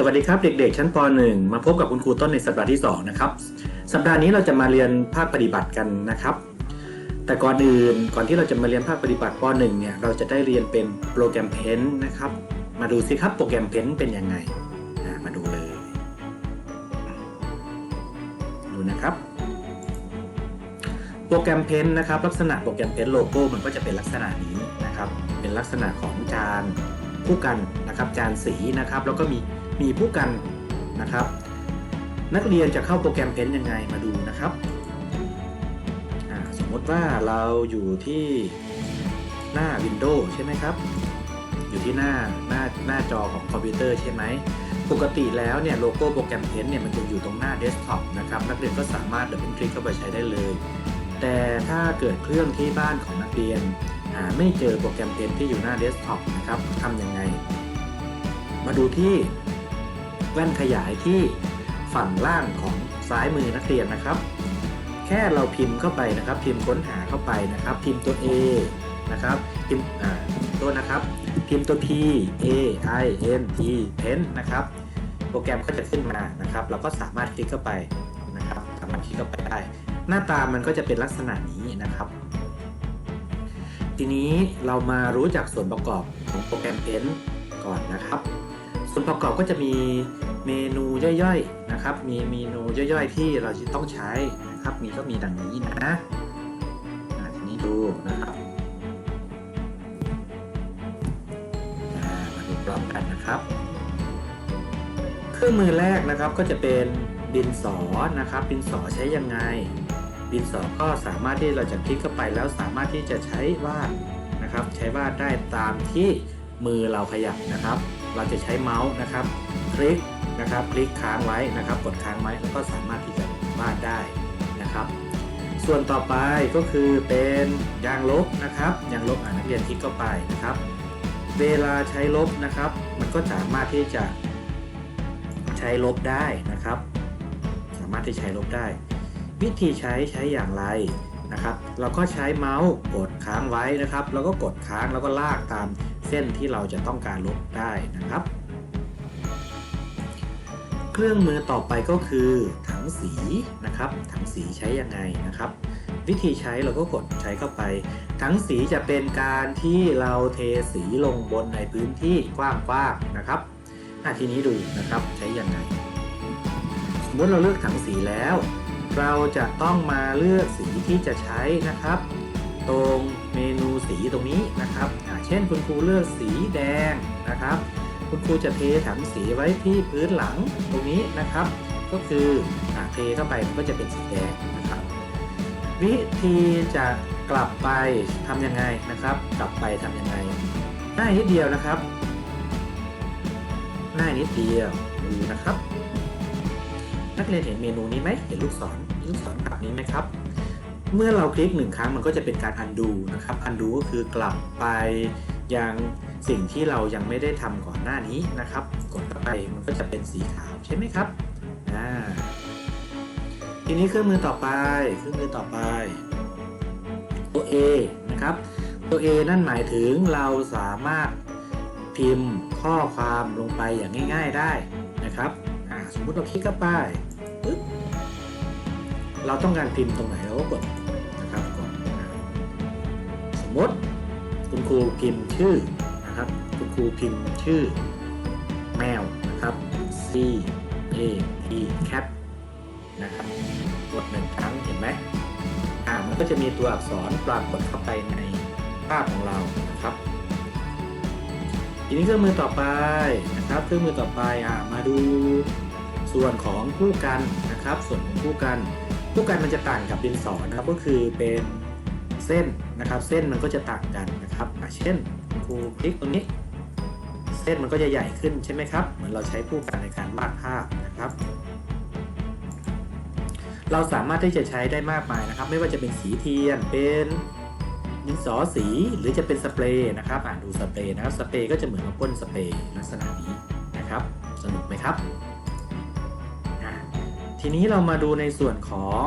สวัสดีครับเด็กๆ ชั้นป .1 มาพบกับคุณครูต้นในสัปดาห์ที่ 2 นะครับ สัปดาห์นี้เราจะมาเรียนภาคปฏิบัติกันนะครับ แต่ก่อนอื่นก่อนที่เราจะมาเรียนภาคปฏิบัติป .1 เนี่ยเราจะได้เรียนเป็นโปรแกรมเพนนะครับ มาดูสิครับโปรแกรมเพนเป็นยังไงมาดูเลย ดูนะครับ โปรแกรมเพนนะครับ ลักษณะโปรแกรมเพนโลโก้มันก็จะเป็นลักษณะนี้นะครับ เป็นลักษณะของจานผู้กันนะครับจานสีนะครับ แล้วก็มี มีผู้กันนะครับ นักเรียนจะเข้าโปรแกรมเพนยังไงมาดูนะครับ สมมติว่าเราอยู่ที่หน้า Windows ใช่ไหมครับ อยู่ที่หน้าหน้าหน้าจอของคอมพิวเตอร์ใช่ไหมปกติแล้วเนี่ยโลโก้โปรแกรมเพนเนี่ยมันจะอยู่ตรงหน้าเดสก์ท็อปนะครับนักเรียนก็สามารถเดินคลิกเข้าไปใช้ได้เลย แต่ถ้าเกิดเครื่องที่บ้านของนักเรียนหาไม่เจอโปรแกรมเพนที่อยู่หน้าเดสก์ท็อปนะครับทำยังไง มาดูที่ แว่นขยายที่ฝั่งล่างของซ้ายมือนักเรียนนะครับ แค่เราพิมพ์เข้าไปนะครับ พิมพ์ค้นหาเข้าไปนะครับ พิมพ์ตัว A นะครับพิมพ์อ่าตัวนะครับ พิมพ์ตัว P A I N E pen นะครับ โปรแกรมก็จะขึ้นมานะครับ เราก็สามารถคลิกเข้าไปนะครับสามารถคลิกเข้าไปได้ หน้าตามันก็จะเป็นลักษณะนี้นะครับ ทีนี้เรามารู้จักส่วนประกอบของโปรแกรม Pen ก่อนนะครับ ส่วนประกอบก็จะมีเมนูย่อยๆนะครับ มีเมนูย่อยๆ ที่เราจะต้องใช้นะครับ มีก็มีดังนี้นะทีนี้ดูนะครับมาดูพร้อมกันนะครับ เครื่องมือแรกนะครับก็จะเป็นดินสอนะครับ ดินสอใช้ยังไง ดินสอก็สามารถที่เราจะคลิกเข้าไปแล้วสามารถที่จะใช้วาดนะครับ ใช้วาดได้ตามที่มือเราขยับนะครับ เราจะใช้เมาส์นะครับ คลิกนะครับ คลิกค้างไว้นะครับ กดค้างไว้แล้วก็สามารถที่จะวาดได้นะครับ ส่วนต่อไปก็คือเป็นยางลบนะครับยางลบอ่านักเรียนคลิกเข้าไปนะครับ เวลาใช้ลบนะครับ มันก็สามารถที่จะใช้ลบได้นะครับ สามารถที่ใช้ลบได้ วิธีใช้ใช้อย่างไรนะครับ เราก็ใช้เมาส์กดค้างไว้นะครับ แล้วก็กดค้างแล้วก็ลากตาม เส้นที่เราจะต้องการลบได้นะครับ เครื่องมือต่อไปก็คือถังสีนะครับถังสีใช้ยังไงนะครับ วิธีใช้เราก็กดใช้เข้าไป ถังสีจะเป็นการที่เราเทสีลงบนในพื้นที่กว้างๆนะครับทีนี้ดูนะครับใช้ยังไงสมมติเราเลือกถังสีแล้ว เราจะต้องมาเลือกสีที่จะใช้นะครับ ตรง เมนูสีตรงนี้นะครับเช่นคุณครูเลือกสีแดงนะครับ คุณครูจะเทถังสีไว้ที่พื้นหลังตรงนี้นะครับ ก็คืออเทเข้าไปมันก็จะเป็นสีแดงนะครับ วิธีจะกลับไปทำยังไงนะครับ กลับไปทำยังไงง่ายนิดเดียวนะครับง่ายนิดเดียวดูนะครับ นักเรียนเห็นเมนูนี้ไหมเห็นลูกศรลูกศรกลับนี้ไหมครับ เมื่อเราคลิกหนึ่งครั้งมันก็จะเป็นการ undo นะครับ undo ก็คือกลับไปยังสิ่งที่เรายังไม่ได้ทำก่อนหน้านี้นะครับ กดไปมันก็จะเป็นสีขาวใช่ไหมครับอ่าทีนี้เครื่องมือต่อไปเครื่องมือต่อไป ตัว A นะครับ ตัว A นั่นหมายถึงเราสามารถพิมพ์ข้อความลงไปอย่างง่าย ๆได้นะครับสมมุติเราคลิกเข้าไปเราต้องการพิมพ์ตรงไหนเราก็กด มติ คุณครูพิมพ์ชื่อนะครับ คุณครูพิมพ์ชื่อแมวนะครับ C A T cat นะครับกดหนึ่งครั้งเห็นไหมอ่ามันก็จะมีตัวอักษรปรากฏเข้าไปในภาพของเรานะครับทีนี้เครื่องมือต่อไปนะครับ เครื่องมือต่อไปอ่ามาดูส่วนของผู้กันนะครับ ส่วนของผู้กันผู้กันมันจะต่างกับดินสอนะครับก็คือเป็น เส้นนะครับ เส้นมันก็จะต่างกันนะครับเช่นครูคลิกตรงนี้ เส้นมันก็จะใหญ่ขึ้นใช่ไหมครับ เหมือนเราใช้ผู้กันในการวาดภาพนะครับ เราสามารถที่จะใช้ได้มากมายนะครับ ไม่ว่าจะเป็นสีเทียน เป็นดินสอสีหรือจะเป็นสเปรย์นะครับอ่านดูสเปรย์นะครับ สเปรย์ก็จะเหมือนกับพ่นสเปรย์ลักษณะนี้นะครับ สนุกไหมครับ ทีนี้เรามาดูในส่วนของ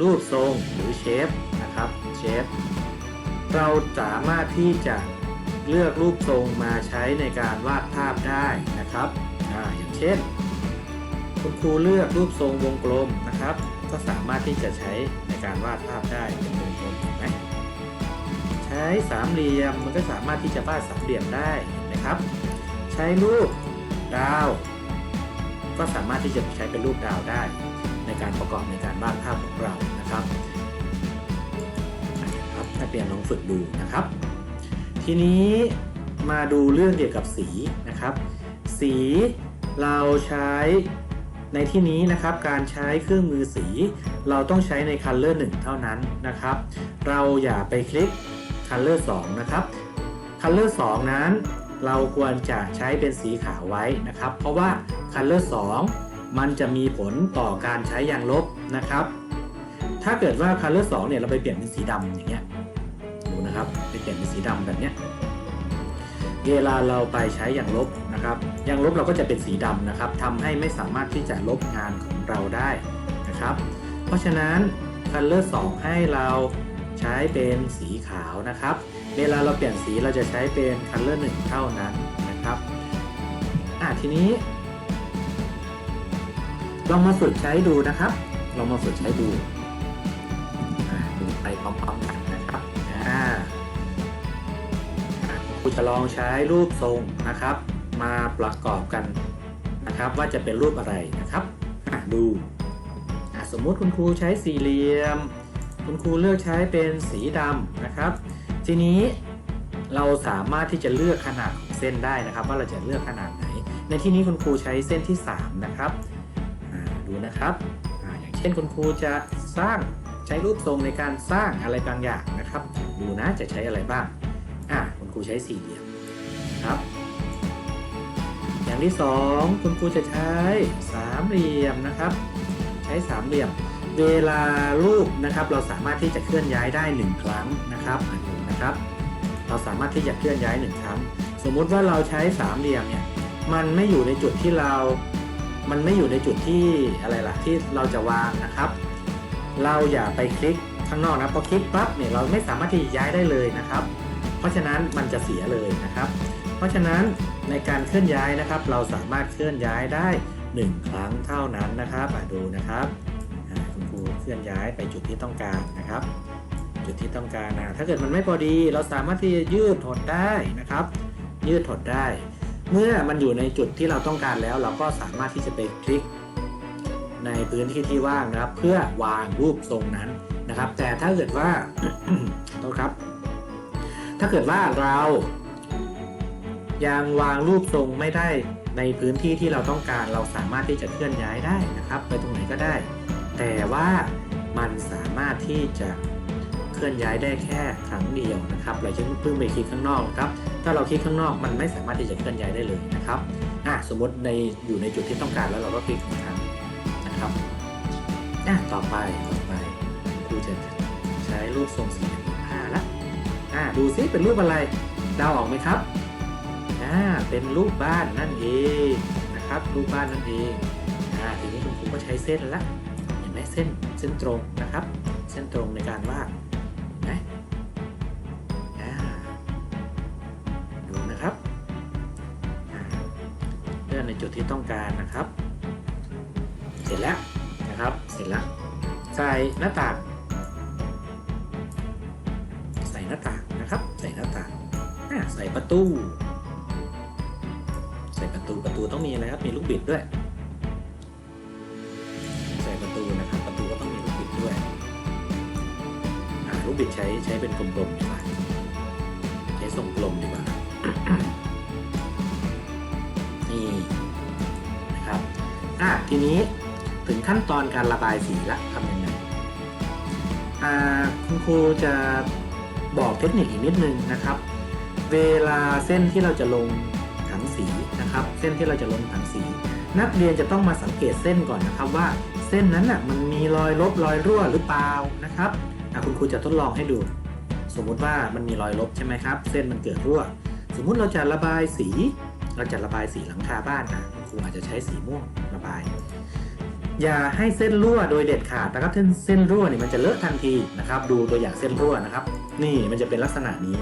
รูปทรงหรือเชฟนะครับเชฟเราสามารถที่จะเลือกรูปทรงมาใช้ในการวาดภาพได้นะครับออย่างเช่น คุณครูเลือกรูปทรงวงกลมนะครับ ก็สามารถที่จะใช้ในการวาดภาพได้เป็นวงกลมเห็นไหมใช้สามเหลี่ยมมันก็สามารถที่จะวาดสามเหลี่ยมได้นไหมครับ ใช้รูปดาว ก็สามารถที่จะใช้เป็นรูปดาวได้ การประกอบในการวาดภาพของเรานะครับครับนักเรียนลองฝึกดูนะครับ ทีนี้มาดูเรื่องเกี่ยวกับสีนะครับ สีเราใช้ในที่นี้นะครับการใช้เครื่องมือสี เราต้องใช้ใน Color 1 เท่านั้นนะครับ เราอย่าไปคลิก Color 2 นะครับ Color 2 นั้น เราควรจะใช้เป็นสีขาวไว้นะครับ เพราะว่า Color 2 มันจะมีผลต่อการใช้ยางลบนะครับ ถ้าเกิดว่า Color 2เนี่ยเราไปเปลี่ยนเป็นสีดำอย่างเงี้ยดูนะครับไปเปลี่ยนเป็นสีดำแบบเนี้ยเวลาเราไปใช้ยางลบนะครับยางลบเราก็จะเป็นสีดำนะครับทำให้ไม่สามารถที่จะลบงานของเราได้นะครับ เพราะฉะนั้น Color 2ให้เราใช้เป็นสีขาวนะครับ เวลาเราเปลี่ยนสีเราจะใช้เป็น Color 1เท่านั้นนะครับอะทีนี้ ลองมาฝึกใช้ดูนะครับลองมาฝึกใช้ดูดูไปพร้อมๆกันนะครับครูจะลองใช้รูปทรงนะครับ มาประกอบกันนะครับ ว่าจะเป็นรูปอะไรนะครับดูสมมุติคุณครูใช้สี่เหลี่ยม คุณครูเลือกใช้เป็นสีดำนะครับ ทีนี้เราสามารถที่จะเลือกขนาดของเส้นได้นะครับ ว่าเราจะเลือกขนาดไหน ในที่นี้คุณครูใช้เส้นที่ 3 นะครับ นะครับออย่างเช่นคุณครูจะสร้างใช้รูปทรงในการสร้างอะไรบางอย่างนะครับ ดูนะจะใช้อะไรบ้างอะคุณครูใช้สี่เหลี่ยมครับ อย่างที่สองคุณครูจะใช้สามเหลี่ยมนะครับ ใช้สามเหลี่ยม เวลารูปนะครับ เราสามารถที่จะเคลื่อนย้ายได้หนึ่งครั้งนะครับอะดูนะครับ เราสามารถที่จะเคลื่อนย้ายหนึ่งครั้ง สมมุติว่าเราใช้สามเหลี่ยมเนี่ยมันไม่อยู่ในจุดที่เรา มันไม่อยู่ในจุดที่อะไรล่ะที่เราจะวางนะครับ เราอย่าไปคลิกข้างนอกนะพอคลิกปั๊บเนี่ยเราไม่สามารถที่จะย้ายได้เลยนะครับ เพราะฉะนั้นมันจะเสียเลยนะครับ เพราะฉะนั้นในการเคลื่อนย้ายนะครับ เราสามารถเคลื่อนย้ายได้ 1 ครั้งเท่านั้นนะครับดูนะครับคุณครูเคลื่อนย้ายไปจุดที่ต้องการนะครับ จุดที่ต้องการนะถ้าเกิดมันไม่พอดี เราสามารถที่จะยืดถดได้นะครับ ยืดถดได้ เมื่อมันอยู่ในจุดที่เราต้องการแล้ว เราก็สามารถที่จะไปคลิก ในพื้นที่ที่ว่างนะครับ เพื่อวางรูปทรงนั้นนะครับ แต่ถ้าเกิดว่าโทษครับ ถ้าเกิดว่าเรายังวางรูปทรงไม่ได้ในพื้นที่ที่เราต้องการเราสามารถที่จะเคลื่อนย้ายได้นะครับ ไปตรงไหนก็ได้ แต่ว่ามันสามารถที่จะเคลื่อนย้ายได้แค่ครั้งเดียวนะครับ เราจะเพิ่งไปคลิกข้างนอกนะครับ ถ้าเราคลิกข้างนอกมันไม่สามารถที่จะเคลื่อนย้ายได้เลยนะครับอะสมมติในอยู่ในจุดที่ต้องการแล้วเราก็คลิกหนึ่งครั้งนะครับอะต่อไปต่อไปครูจะใช้รูปทรงสี่เหลี่ยมผ้าละอ่าดูซิเป็นรูปอะไรเดาออกไหมครับอ่าเป็นรูปบ้านนั่นเองนะครับรูปบ้านนั่นเองอ่าทีนี้คุณครูก็ใช้เส้นละเห็นไหมเส้นเส้นตรงนะครับ เส้นตรงในการวาด อนในจุดที่ต้องการนะครับ เสร็จแล้วนะครับเสร็จแล้วใส่หน้าต่าง ใส่หน้าต่างนะครับ ใส่หน้าต่างใส่ประตู ใส่ประตูประตูต้องมีอะไรครับมีลูกบิดด้วยใส่ประตูนะครับประตูก็ต้องมีลูกบิดด้วยลูกบิดใช้ใช้เป็นกลมๆดีกว่าใช้ทรงกลมดีกว่า อะทีนี้ถึงขั้นตอนการระบายสีละทำยังไงอ่าคุณครูจะบอกเทคนิคอีกนิดนึงนะครับ เวลาเส้นที่เราจะลงถังสีนะครับ เส้นที่เราจะลงถังสี นักเรียนจะต้องมาสังเกตเส้นก่อนนะครับว่าเส้นนั้นน่ะมันมีรอยลบรอยรั่วหรือเปล่านะครับอะคุณครูจะทดลองให้ดู สมมุติว่ามันมีรอยลบใช่ไหมครับ เส้นมันเกิดรั่ว สมมุติเราจะระบายสี เราจะระบายสีหลังคาบ้านนะ คุณครูอาจจะใช้สีม่วงระบาย อย่าให้เส้นรั่วโดยเด็ดขาดนะครับเส้นเส้นรั่วเนี่ยมันจะเลอะทันทีนะครับ ดูตัวอย่างเส้นรั่วนะครับ นี่มันจะเป็นลักษณะนี้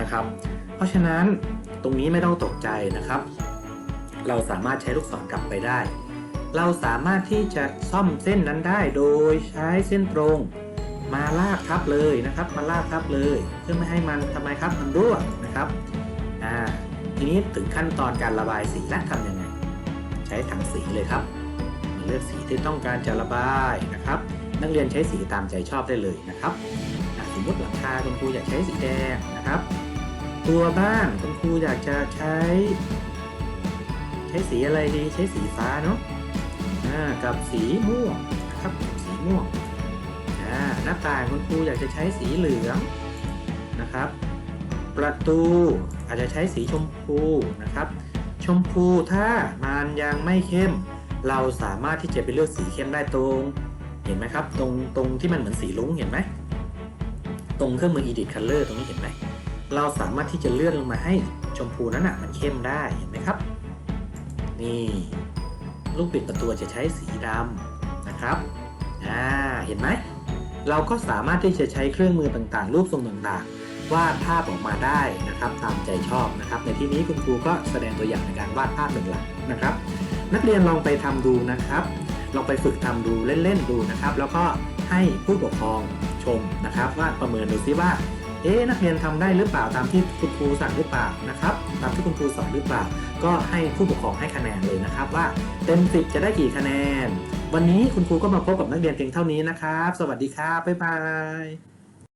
นะครับ เพราะฉะนั้นตรงนี้ไม่ต้องตกใจนะครับ เราสามารถใช้ลูกศรกลับไปได้ เราสามารถที่จะซ่อมเส้นนั้นได้โดยใช้เส้นตรงมาลากทับเลยนะครับ มาลากทับเลยเพื่อไม่ให้มันทำไมครับมันรั่วนะครับอ่าทีนี้ถึงขั้นตอนการระบายสีและทำยังไง ช้ถังสีเลยครับเลือกสีที่ต้องการจะระบายนะครับ นักเรียนใช้สีตามใจชอบได้เลยนะครับสมมติหลังคาคุณครูอยากใช้สีแดงนะครับ ตัวบ้านคุณครูอยากจะใช้ ใช้สีอะไรดีใช้สีฟ้าเนาะกับสีม่วงนะครับสีม่วงหน้าต่างคุณครูอยากจะใช้สีเหลืองนะครับ ประตูอาจจะใช้สีชมพูนะครับ ชมพูถ้ามันยังไม่เข้ม เราสามารถที่จะไปเลือกสีเข้มได้ตรง เห็นไหมครับ ตรงตรงที่มันเหมือนสีลุ้งเห็นไหมตรงเครื่องมือ edit color ตรงนี้เห็นไหมเราสามารถที่จะเลื่อนลงมาให้ชมพูนั้นอะมันเข้มได้เห็นไหมครับ นี่ลูกปิดประตูจะใช้สีดำนะครับอ่าเห็นไหมเราก็สามารถที่จะใช้เครื่องมือต่างๆ รูปทรงต่างๆ วาดภาพออกมาได้นะครับตามใจชอบนะครับ ในที่นี้คุณครูก็แสดงตัวอย่างในการวาดภาพเป็นหลักนะครับ นักเรียนลองไปทำดูนะครับลองไปฝึกทำดูเล่นๆดูนะครับ แล้วก็ให้ผู้ปกครองชมนะครับ ว่าประเมินดูซิว่าเอ๊นักเรียนทำได้หรือเปล่าตามที่คุณครูสั่งหรือเปล่านะครับตามที่คุณครูสอนหรือเปล่า ก็ให้ผู้ปกครองให้คะแนนเลยนะครับ ว่าเต็ม10จะได้กี่คะแนน วันนี้คุณครูก็มาพบกับนักเรียนเพียงเท่านี้นะครับ สวัสดีครับบ๊ายบาย